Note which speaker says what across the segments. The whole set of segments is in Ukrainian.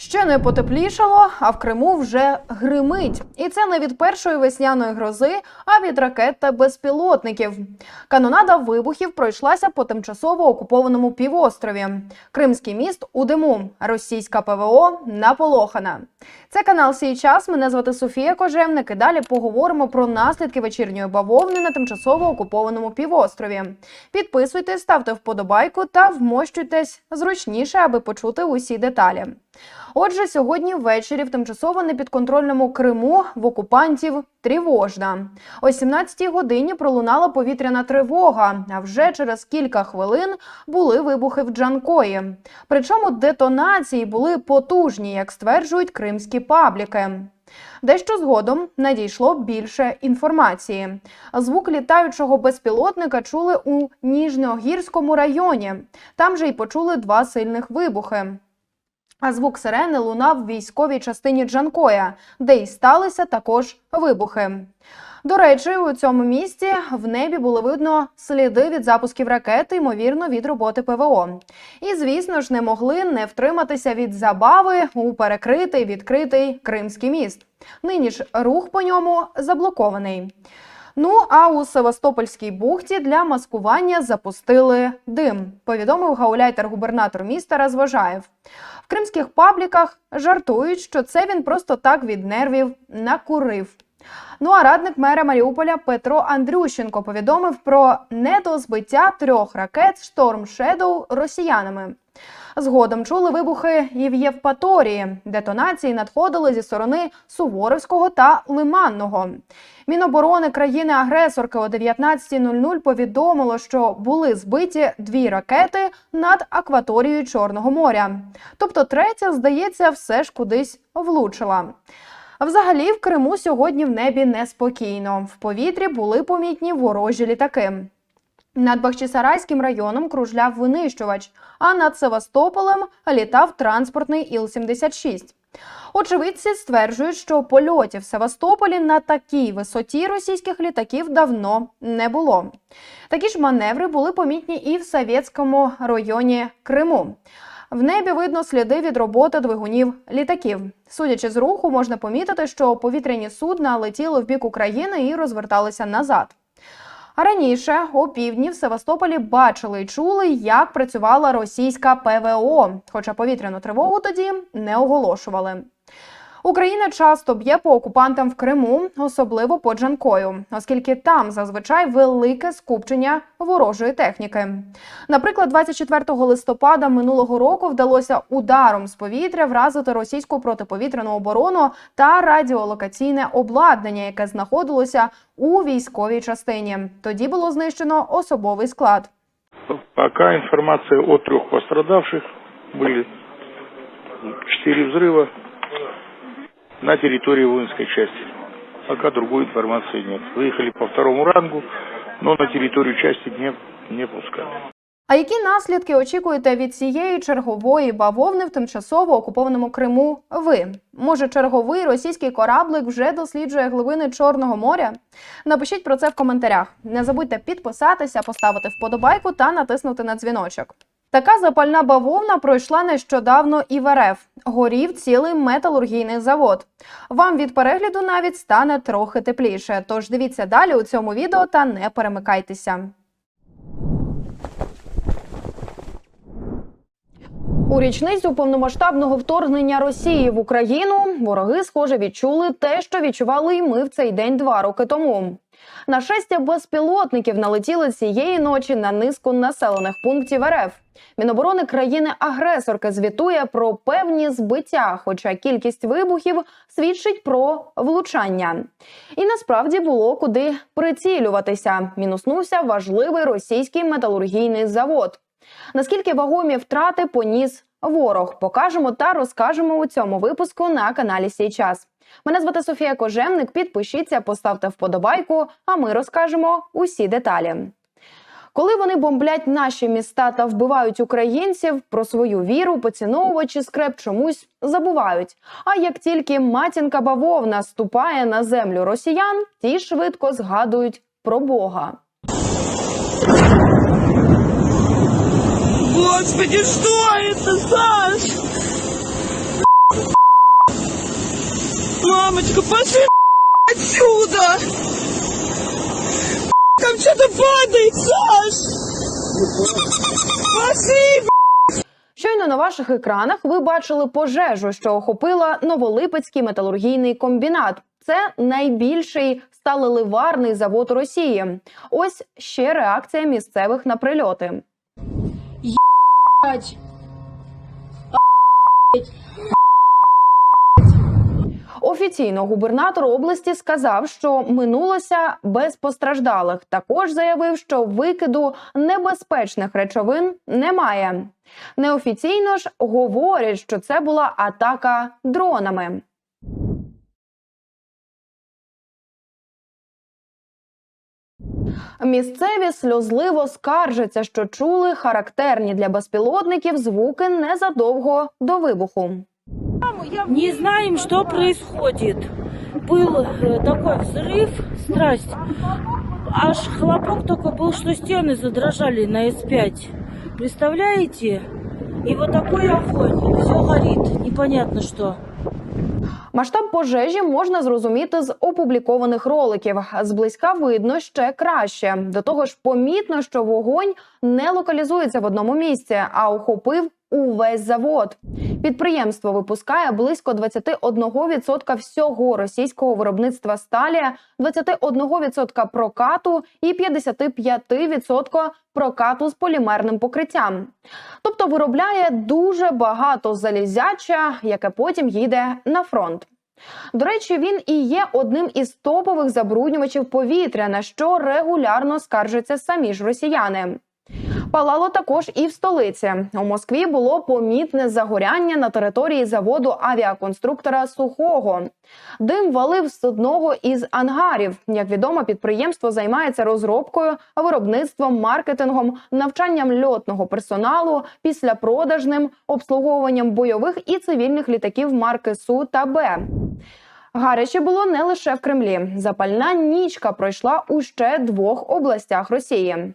Speaker 1: Ще не потеплішало, а в Криму вже гримить. І це не від першої весняної грози, а від ракет та безпілотників. Канонада вибухів пройшлася по тимчасово окупованому півострові. Кримський міст у диму, російська ПВО наполохана. Це канал «Сій час. Мене звати Софія Кожевник. І далі поговоримо про наслідки вечірньої бавовни на тимчасово окупованому півострові. Підписуйтесь, ставте вподобайку та вмощуйтесь зручніше, аби почути усі деталі. Отже, сьогодні ввечері в тимчасово непідконтрольному Криму в окупантів тривожна. О 17-й годині пролунала повітряна тривога. А вже через кілька хвилин були вибухи в Джанкої. Причому детонації були потужні, як стверджують кримські пабліки. Дещо згодом надійшло більше інформації. Звук літаючого безпілотника чули у Ніжньогірському районі. Там же й почули два сильних вибухи. А звук сирени лунав в військовій частині Джанкоя, де й сталися також вибухи. До речі, у цьому місці в небі було видно сліди від запусків ракети, ймовірно, від роботи ПВО. І, звісно ж, не могли не втриматися від забави у перекритий відкритий Кримський міст. Нині ж рух по ньому заблокований. Ну а у Севастопольській бухті для маскування запустили дим. Повідомив гауляйтер-губернатор міста Розважаєв. В кримських пабліках жартують, що це він просто так від нервів накурив. Ну а радник мера Маріуполя Петро Андрющенко повідомив про недозбиття трьох ракет Шторм Шедоу росіянами. Згодом чули вибухи і в Євпаторії. Детонації надходили зі сторони Суворовського та Лиманного. Міноборони країни-агресорки о 19.00 повідомило, що були збиті дві ракети над акваторією Чорного моря. Тобто, третя, здається, все ж кудись влучила. Взагалі, в Криму сьогодні в небі неспокійно. В повітрі були помітні ворожі літаки. Над Бахчисарайським районом кружляв винищувач, а над Севастополем літав транспортний Іл-76. Очевидці стверджують, що польотів в Севастополі на такій висоті російських літаків давно не було. Такі ж маневри були помітні і в Савєцькому районі Криму. В небі видно сліди від роботи двигунів літаків. Судячи з руху, можна помітити, що повітряні судна летіли в бік України і розверталися назад. Раніше у півдні в Севастополі бачили і чули, як працювала російська ПВО, хоча повітряну тривогу тоді не оголошували. Україна часто б'є по окупантам в Криму, особливо по Джанкою, оскільки там зазвичай велике скупчення ворожої техніки. Наприклад, 24 листопада минулого року вдалося ударом з повітря вразити російську протиповітряну оборону та радіолокаційне обладнання, яке знаходилося у військовій частині. Тоді було знищено особовий склад.
Speaker 2: Пока информация о трех пострадавших. Были четыре взрыва на территории воинской части. Пока другой информации нет. Выехали по второму рангу, но на территорию части не, не пускали.
Speaker 1: А які наслідки очікуєте від цієї чергової бавовни в тимчасово окупованому Криму? Ви може черговий російський кораблик вже досліджує глибини Чорного моря? Напишіть про це в коментарях. Не забудьте підписатися, поставити вподобайку та натиснути на дзвіночок. Така запальна бавовна пройшла нещодавно і в РФ. Горів цілий металургійний завод. Вам від перегляду навіть стане трохи тепліше. Тож дивіться далі у цьому відео та не перемикайтеся. У річницю повномасштабного вторгнення Росії в Україну вороги, схоже, відчули те, що відчували і ми в цей день два роки тому. Нашестя безпілотників налетіли цієї ночі на низку населених пунктів РФ. Міноборони країни-агресорки звітує про певні збиття, хоча кількість вибухів свідчить про влучання. І насправді було куди прицілюватися. Мінуснувся важливий російський металургійний завод. Наскільки вагомі втрати поніс ворог, покажемо та розкажемо у цьому випуску на каналі Сій час. Мене звати Софія Кожевник. Підпишіться, поставте вподобайку, а ми розкажемо усі деталі. Коли вони бомблять наші міста та вбивають українців, про свою віру поціновувачі скреп чомусь забувають. А як тільки матінка бавовна ступає на землю росіян, ті швидко згадують про Бога.
Speaker 3: Господи, что это, Саш? Мамочка, пошли отсюда! Там что-то падает, Саш! Пошли,
Speaker 1: Щойно на ваших екранах ви бачили пожежу, що охопила Новолипецький металургійний комбінат. Це найбільший сталеливарний завод Росії. Ось ще реакція місцевих на прильоти.
Speaker 3: блядь!
Speaker 1: Офіційно губернатор області сказав, що минулося без постраждалих. Також заявив, що викиду небезпечних речовин немає. Неофіційно ж говорять, що це була атака дронами. Місцеві сльозливо скаржаться, що чули характерні для безпілотників звуки незадовго до вибуху.
Speaker 4: Не знаем, что происходит. Был э, такой взрыв, страсть. Аж хлопок такой был, что стены задрожали на С5. Представляете? И вот такой огонь. Все горит. Непонятно что.
Speaker 1: Масштаб пожежі можна зрозуміти з опублікованих роликів. Зблизька видно ще краще. До того ж, помітно, що вогонь не локалізується в одному місці, а охопив увесь завод. Підприємство випускає близько 21% всього російського виробництва сталі, 21% прокату і 55% прокату з полімерним покриттям. Тобто виробляє дуже багато залізяча, яке потім їде на фронт. До речі, він і є одним із топових забруднювачів повітря, на що регулярно скаржаться самі ж росіяни. Палало також і в столиці. У Москві було помітне загоряння на території заводу авіаконструктора Сухого. Дим валив з одного із ангарів. Як відомо, підприємство займається розробкою, виробництвом, маркетингом, навчанням льотного персоналу, післяпродажним обслуговуванням бойових і цивільних літаків марки Су та Б. Гаряче було не лише в Кремлі. Запальна нічка пройшла у ще двох областях Росії.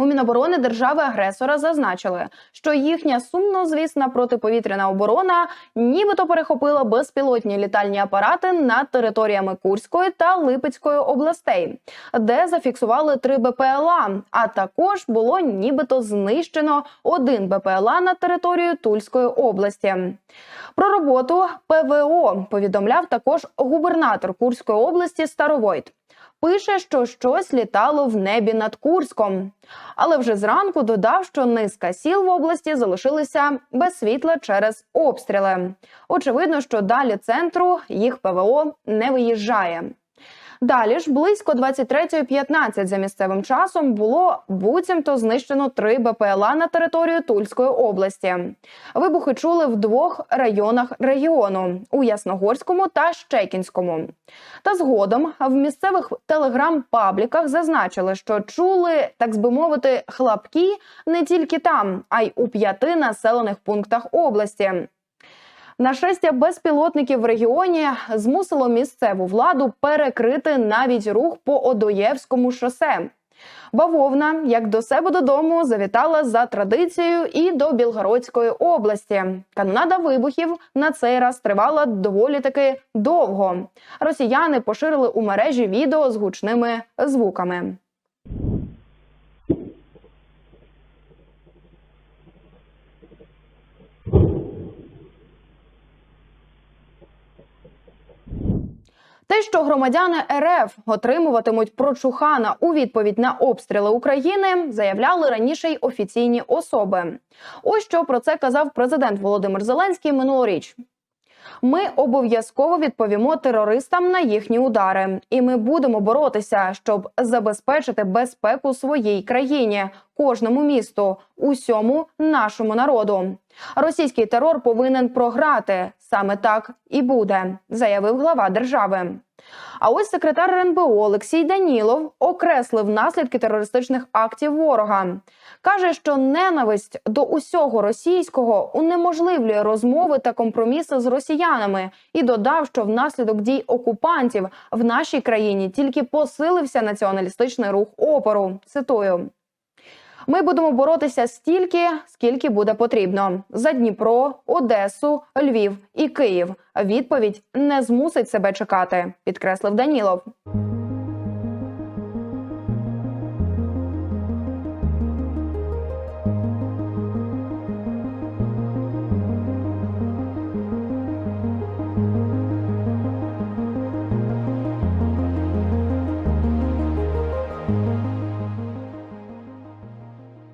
Speaker 1: У Міноборони держави-агресора зазначили, що їхня сумнозвісна протиповітряна оборона нібито перехопила безпілотні літальні апарати над територіями Курської та Липецької областей, де зафіксували три БПЛА. А також було нібито знищено один БПЛА на територію Тульської області. Про роботу ПВО повідомляв також губернатор Курської області Старовойт. Пише, що щось літало в небі над Курском. Але вже зранку додав, що низка сіл в області залишилися без світла через обстріли. Очевидно, що далі центру їх ПВО не виїжджає. Далі ж близько 23.15 за місцевим часом було буцімто знищено три БПЛА на територію Тульської області. Вибухи чули в двох районах регіону у Ясногорському та Щекінському. Та згодом в місцевих телеграм-пабліках зазначили, що чули, так би мовити, хлопки не тільки там, а й у п'яти населених пунктах області. Нашестя безпілотників в регіоні змусило місцеву владу перекрити навіть рух по Одоєвському шосе. Бавовна, як до себе додому, завітала за традицією і до Білгородської області. Канонада вибухів на цей раз тривала доволі таки довго. Росіяни поширили у мережі відео з гучними звуками. Те, що громадяни РФ отримуватимуть прочухана у відповідь на обстріли України, заявляли раніше й офіційні особи. Ось що про це казав президент Володимир Зеленський минулоріч. Ми обов'язково відповімо терористам на їхні удари, і ми будемо боротися, щоб забезпечити безпеку своїй країні, кожному місту, усьому нашому народу. Російський терор повинен програти. Саме так і буде, заявив глава держави. А ось секретар РНБО Олексій Данілов окреслив наслідки терористичних актів ворога. Каже, що ненависть до усього російського унеможливлює розмови та компроміси з росіянами, і додав, що внаслідок дій окупантів в нашій країні тільки посилився націоналістичний рух опору. Цитую. Ми будемо боротися стільки, скільки буде потрібно за Дніпро, Одесу, Львів і Київ. Відповідь не змусить себе чекати, підкреслив Данілов.